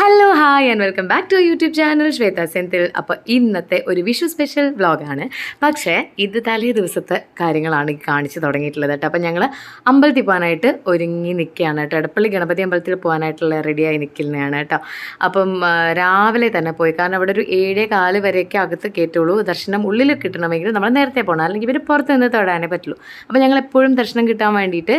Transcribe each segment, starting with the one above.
Hello hi and welcome back to YouTube channel Shweta Senthil അപ്പോൾ ഇന്നത്തെ ഒരു Vishu special വ്ളോഗാണ് പക്ഷേ ഇത് തലേ ദിവസത്തെ കാര്യങ്ങളാണ് കാണിച്ചു തുടങ്ങിയിട്ടുള്ളത് കേട്ടോ. അപ്പോൾ ഞങ്ങൾ അമ്പലത്തിൽ പോകാനായിട്ട് ഒരുങ്ങി നിൽക്കുകയാണ് കേട്ടോ. എടപ്പള്ളി ഗണപതി അമ്പലത്തിൽ പോകാനായിട്ടുള്ള റെഡിയായി നിൽക്കുന്നതാണ് കേട്ടോ. അപ്പം രാവിലെ തന്നെ പോയി. കാരണം അവിടെ ഒരു ഏഴേ കാൽ വരെയൊക്കെ അകത്ത് കയറ്റുള്ളൂ. ദർശനം ഉള്ളിൽ കിട്ടണമെങ്കിൽ നമ്മൾ നേരത്തെ പോകണം അല്ലെങ്കിൽ ഇവർ പുറത്ത് നിന്ന് തൊടാനേ പറ്റുള്ളൂ. അപ്പോൾ ഞങ്ങൾ എപ്പോഴും ദർശനം കിട്ടാൻ വേണ്ടിയിട്ട്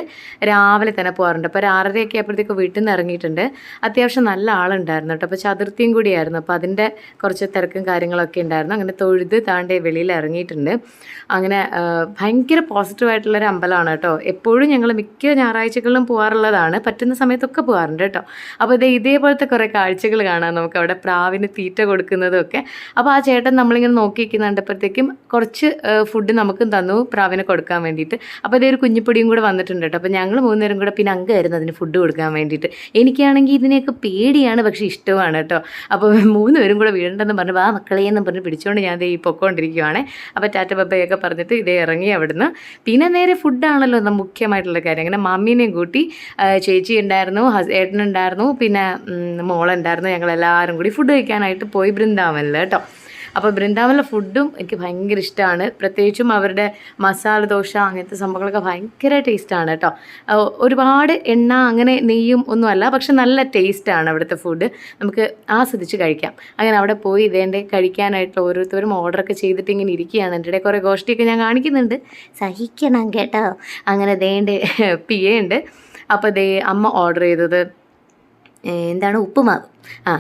രാവിലെ തന്നെ പോകാറുണ്ട്. അപ്പോൾ ഒരു ആറരയൊക്കെ ആയപ്പോഴത്തേക്ക് വീട്ടിൽ നിന്ന് ഇറങ്ങിയിട്ടുണ്ട്. അത്യാവശ്യം നല്ല ആളുണ്ടായിരുന്നു കേട്ടോ. അപ്പോൾ ചതുർത്ഥിയും കൂടിയായിരുന്നു. അപ്പോൾ അതിന്റെ കുറച്ച് തിരക്കും കാര്യങ്ങളൊക്കെ ഉണ്ടായിരുന്നു. അങ്ങനെ തൊഴുത് താണ്ടെ വെളിയിൽ ഇറങ്ങിയിട്ടുണ്ട്. അങ്ങനെ ഭയങ്കര പോസിറ്റീവായിട്ടുള്ളൊരു അമ്പലമാണ് കേട്ടോ. എപ്പോഴും ഞങ്ങൾ മിക്ക ഞായറാഴ്ചകളിലും പോകാറുള്ളതാണ് പറ്റുന്ന സമയത്തൊക്കെ പോകാറുണ്ട് കേട്ടോ. അപ്പോൾ ഇത് ഇതേപോലത്തെ കുറേ കാഴ്ചകൾ കാണാം. നമുക്ക് അവിടെ പ്രാവിന് തീറ്റ കൊടുക്കുന്നതും ഒക്കെ അപ്പോൾ ആ ചേട്ടൻ നമ്മളിങ്ങനെ നോക്കി കണ്ടപ്പോഴത്തേക്കും കുറച്ച് ഫുഡ് നമുക്കും തന്നു പ്രാവിനെ കൊടുക്കാൻ വേണ്ടിയിട്ട്. അപ്പോൾ ഇതേ ഒരു കുഞ്ഞിപ്പൊടിയും കൂടെ വന്നിട്ടുണ്ട് കേട്ടോ. അപ്പോൾ ഞങ്ങൾ മൂന്നുപേരും കൂടെ പിന്നെ അങ്കായിരുന്നു അതിന് ഫുഡ് കൊടുക്കാൻ വേണ്ടിയിട്ട്. എനിക്കാണെങ്കിൽ ഇതിനെയൊക്കെ പേടിയാണ്. പക്ഷേ ഇഷ്ടമാണ് കേട്ടോ. അപ്പോൾ മൂന്ന് മൂന്നുപേരും കൂടെ വീഴണ്ടെന്ന് പറഞ്ഞു ആ മക്കളെ എന്നും പറഞ്ഞ് പിടിച്ചുകൊണ്ട് ഞാൻ ഈ പൊക്കോണ്ടിരിക്കുവാണേ. അപ്പോൾ ടാറ്റ ബബ്ബയൊക്കെ പറഞ്ഞിട്ട് ഇതേ ഇറങ്ങി അവിടുന്ന്. പിന്നെ നേരെ ഫുഡാണല്ലോ മുഖ്യമായിട്ടുള്ള കാര്യം. അങ്ങനെ മമ്മീനെയും കൂട്ടി ചേച്ചി ഉണ്ടായിരുന്നു ഏട്ടനുണ്ടായിരുന്നു പിന്നെ മോളുണ്ടായിരുന്നു ഞങ്ങളെല്ലാവരും കൂടി ഫുഡ് കഴിക്കാനായിട്ട് പോയി ബൃന്ദാവനിൽ കേട്ടോ. അപ്പോൾ ബൃന്ദാവനിലെ ഫുഡും എനിക്ക് ഭയങ്കര ഇഷ്ടമാണ് പ്രത്യേകിച്ചും അവരുടെ മസാല ദോശ അങ്ങനത്തെ സംഭവങ്ങളൊക്കെ ഭയങ്കര ടേസ്റ്റാണ് കേട്ടോ. ഒരുപാട് എണ്ണ അങ്ങനെ നെയ്യും ഒന്നുമല്ല പക്ഷെ നല്ല ടേസ്റ്റാണ് അവിടുത്തെ ഫുഡ് നമുക്ക് ആസ്വദിച്ച് കഴിക്കാം. അങ്ങനെ അവിടെ പോയി ഇതേന്റെ കഴിക്കാനായിട്ട് ഓരോരുത്തരും ഓർഡറൊക്കെ ചെയ്തിട്ട് ഇങ്ങനെ ഇരിക്കുകയാണ്. എന്റെ ഇടയിൽ കുറേ ഗോഷ്ടിയൊക്കെ ഞാൻ കാണിക്കുന്നുണ്ട്. സഹിക്കണം കേട്ടോ. അങ്ങനെ പി ഉണ്ട് അപ്പോൾ ദേ അമ്മ ഓർഡർ ചെയ്തത് എന്താണ്? ഉപ്പുമാവ്. ആ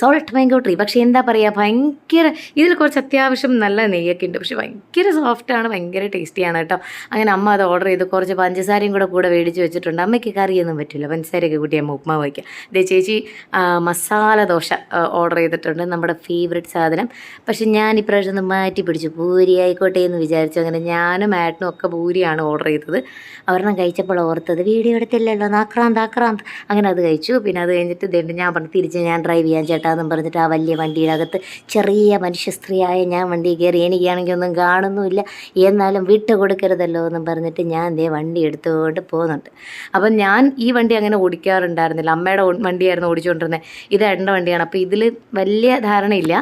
സോൾട്ട് മാംഗോ ട്രീ പക്ഷേ എന്താ പറയുക ഭയങ്കര ഇതിൽ കുറച്ച് അത്യാവശ്യം നല്ല നെയ്യൊക്കെ ഉണ്ട്. പക്ഷേ ഭയങ്കര സോഫ്റ്റാണ് ഭയങ്കര ടേസ്റ്റിയാണ് കേട്ടോ. അങ്ങനെ അമ്മ അത് ഓർഡർ ചെയ്ത് കുറച്ച് പഞ്ചസാരയും കൂടെ കൂടെ മേടിച്ച് വെച്ചിട്ടുണ്ട്. അമ്മയ്ക്ക് കറിയൊന്നും പറ്റില്ല. പഞ്ചസാരയൊക്കെ കൂട്ടി അമ്മ ഉപ്പുമാവ് വയ്ക്കുക ദേ ചേച്ചി മസാല ദോശ ഓർഡർ ചെയ്തിട്ടുണ്ട്. നമ്മുടെ ഫേവറേറ്റ് സാധനം. പക്ഷേ ഞാൻ ഇപ്രാവശ്യം ഒന്ന് മാറ്റി പിടിച്ചു. പൂരി ആയിക്കോട്ടെ എന്ന് വിചാരിച്ചു. അങ്ങനെ ഞാനും ആട്ടനും ഒക്കെ പൂരിയാണ് ഓർഡർ ചെയ്തത്. അവരെണ്ണം കഴിച്ചപ്പോൾ ഓർത്തത് വീഡിയോ എടുത്തില്ലല്ലോ. നാക്രാന്ത് ആക്രാന്ത്. അങ്ങനെ അത് കഴിച്ചു. പിന്നെ അത് കഴിഞ്ഞിട്ട് ഇതുണ്ട് ഞാൻ പറഞ്ഞു തിരിച്ച് ഞാൻ ഡ്രൈവ് ചെയ്യാൻ ചേട്ടാ എന്നും പറഞ്ഞിട്ട് ആ വലിയ വണ്ടിയുടെ അകത്ത് ചെറിയ മനുഷ്യ സ്ത്രീയായ ഞാൻ വണ്ടി കയറി എനിക്കാണെങ്കിൽ ഒന്നും കാണുന്നുമില്ല. എന്നാലും വിട്ട് കൊടുക്കരുതല്ലോ എന്നും പറഞ്ഞിട്ട് ഞാൻ ദേ വണ്ടി എടുത്തുകൊണ്ട് പോകുന്നുണ്ട് അപ്പം ഞാൻ ഈ വണ്ടി അങ്ങനെ ഓടിക്കാറുണ്ടായിരുന്നില്ല. അമ്മയുടെ വണ്ടിയായിരുന്നു ഓടിച്ചുകൊണ്ടിരുന്നത്. ഇത് എന്റെ വണ്ടിയാണ്. അപ്പോൾ ഇതിൽ വലിയ ധാരണയില്ല.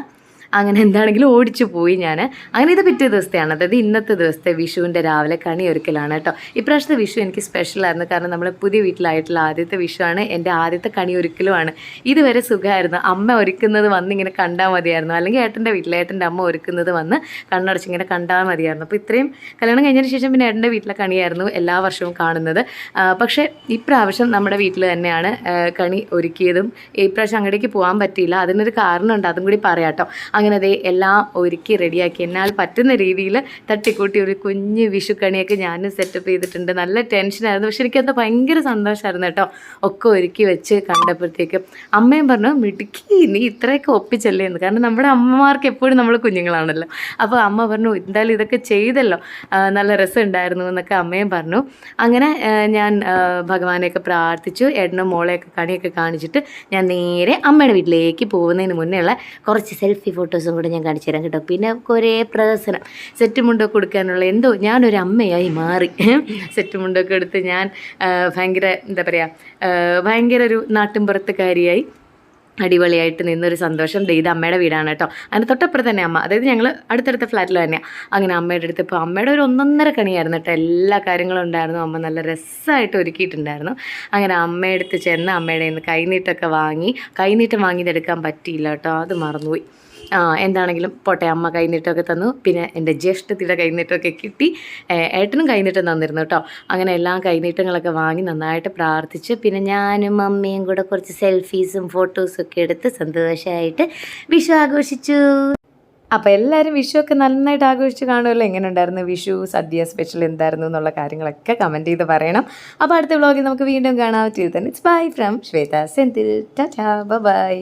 അങ്ങനെ എന്താണെങ്കിലും ഓടിച്ചു പോയി ഞാൻ അങ്ങനെ ഇത് പിറ്റേ ദിവസത്തെയാണ്. അതായത് ഇന്നത്തെ ദിവസത്തെ വിഷുവിന്റെ രാവിലെ കണി ഒരുക്കലാണ് കേട്ടോ. ഇപ്രാവശ്യത്തെ വിഷു എനിക്ക് സ്പെഷ്യലായിരുന്നു. കാരണം നമ്മൾ പുതിയ വീട്ടിലായിട്ടുള്ള ആദ്യത്തെ വിഷുവാണ്. എന്റെ ആദ്യത്തെ കണി ഒരുക്കലുമാണ് ഇതുവരെ സുഖമായിരുന്നു. അമ്മ ഒരുക്കുന്നത് വന്ന് ഇങ്ങനെ കണ്ടാൽ മതിയായിരുന്നു. അല്ലെങ്കിൽ ഏട്ടന്റെ വീട്ടിൽ ഏട്ടന്റെ അമ്മ ഒരുക്കുന്നത് വന്ന് കണ്ണടച്ചിങ്ങനെ കണ്ടാൽ മതിയായിരുന്നു. അപ്പോൾ ഇത്രയും കല്യാണം കഴിഞ്ഞതിന് ശേഷം പിന്നെ ഏട്ടന്റെ വീട്ടിലെ കണിയായിരുന്നു എല്ലാ വർഷവും കാണുന്നത്. പക്ഷേ ഇപ്രാവശ്യം നമ്മുടെ വീട്ടിൽ തന്നെയാണ് കണി ഒരുക്കിയതും. ഇപ്രാവശ്യം അങ്ങോട്ടേക്ക് പോകാൻ പറ്റിയില്ല. അതിനൊരു കാരണമുണ്ട്. അതും കൂടി പറയാം കേട്ടോ. അങ്ങനെ അതേ എല്ലാം ഒരുക്കി റെഡിയാക്കി എന്നാൽ പറ്റുന്ന രീതിയിൽ തട്ടിക്കൂട്ടി ഒരു കുഞ്ഞ് വിഷുക്കണിയൊക്കെ ഞാനും സെറ്റപ്പ് ചെയ്തിട്ടുണ്ട്. നല്ല ടെൻഷനായിരുന്നു പക്ഷെ എനിക്കത് ഭയങ്കര സന്തോഷമായിരുന്നു കേട്ടോ. ഒക്കെ ഒരുക്കി വെച്ച് കണ്ടപ്പോഴത്തേക്ക് അമ്മയും പറഞ്ഞു മിടുക്കി നീ ഇത്രയൊക്കെ ഒപ്പിച്ചല്ലേ എന്ന്. കാരണം നമ്മുടെ അമ്മമാർക്ക് എപ്പോഴും നമ്മൾ കുഞ്ഞുങ്ങളാണല്ലോ. അപ്പോൾ അമ്മ പറഞ്ഞു എന്തായാലും ഇതൊക്കെ ചെയ്തല്ലോ. നല്ല രസമുണ്ടായിരുന്നു എന്നൊക്കെ അമ്മയും പറഞ്ഞു. അങ്ങനെ ഞാൻ ഭഗവാനെയൊക്കെ പ്രാർത്ഥിച്ചു. ഏട്ടനും മോളെയൊക്കെ കണിയൊക്കെ കാണിച്ചിട്ട് ഞാൻ നേരെ അമ്മയുടെ വീട്ടിലേക്ക് പോകുന്നതിന് മുന്നേ ഉള്ള കുറച്ച് സെൽഫി ഫോട്ടോസും കൂടെ ഞാൻ കാണിച്ചു തരാം കേട്ടോ. പിന്നെ കുറേ പ്രദർശനം. സെറ്റ് മുണ്ടൊക്കെ കൊടുക്കാനുള്ള എന്തോ ഞാനൊരു അമ്മയായി മാറി. സെറ്റ് മുണ്ടൊക്കെ എടുത്ത് ഞാൻ ഭയങ്കര എന്താ പറയുക ഭയങ്കര ഒരു നാട്ടിൻപുറത്തുകാരിയായി അടിപൊളിയായിട്ട് നിന്നൊരു സന്തോഷം. ഇത് അമ്മയുടെ വീടാണ് കേട്ടോ. അതിന് തൊട്ടപ്പുറം തന്നെ അമ്മ. അതായത് ഞങ്ങൾ അടുത്തടുത്ത ഫ്ലാറ്റിൽ തന്നെയാണ് അങ്ങനെ അമ്മയുടെ അടുത്ത് ഇപ്പോൾ അമ്മയുടെ ഒരു ഒന്നൊന്നര കണിയായിരുന്നു കേട്ടോ. എല്ലാ കാര്യങ്ങളും ഉണ്ടായിരുന്നു. അമ്മ നല്ല രസമായിട്ട് ഒരുക്കിയിട്ടുണ്ടായിരുന്നു. അങ്ങനെ അമ്മയുടെ അടുത്ത് ചെന്ന് അമ്മയുടെ നിന്ന് വാങ്ങി കൈനീട്ടം വാങ്ങിയതെടുക്കാൻ പറ്റിയില്ല കേട്ടോ. അത് മറന്നുപോയി. എന്താണെങ്കിലും പോട്ടെ അമ്മ കൈനീട്ടമൊക്കെ തന്നു. പിന്നെ എന്റെ ജ്യേഷ്ഠത്തിയുടെ കൈനീട്ടമൊക്കെ കിട്ടി. ഏട്ടനും കൈനീട്ടം തന്നിരുന്നു കേട്ടോ. അങ്ങനെ എല്ലാ കൈനീട്ടങ്ങളൊക്കെ വാങ്ങി നന്നായിട്ട് പ്രാർത്ഥിച്ച് പിന്നെ ഞാനും അമ്മയും കൂടെ കുറച്ച് സെൽഫീസും ഫോട്ടോസും ഒക്കെ എടുത്ത് സന്തോഷമായിട്ട് വിഷു ആഘോഷിച്ചു. അപ്പോൾ എല്ലാവരും ഒക്കെ നന്നായിട്ട് ആഘോഷിച്ച് കാണുമല്ലോ എങ്ങനെ ഉണ്ടായിരുന്നു വിഷു? സദ്യ സ്പെഷ്യൽ എന്തായിരുന്നു എന്നുള്ള കാര്യങ്ങളൊക്കെ കമന്റ് ചെയ്ത് പറയണം. അപ്പോൾ അടുത്ത വ്ളോഗിൽ നമുക്ക് വീണ്ടും കാണാൻ പറ്റിയത് തന്നെ it's bye from Shweta Senthil. ടാ ബൈ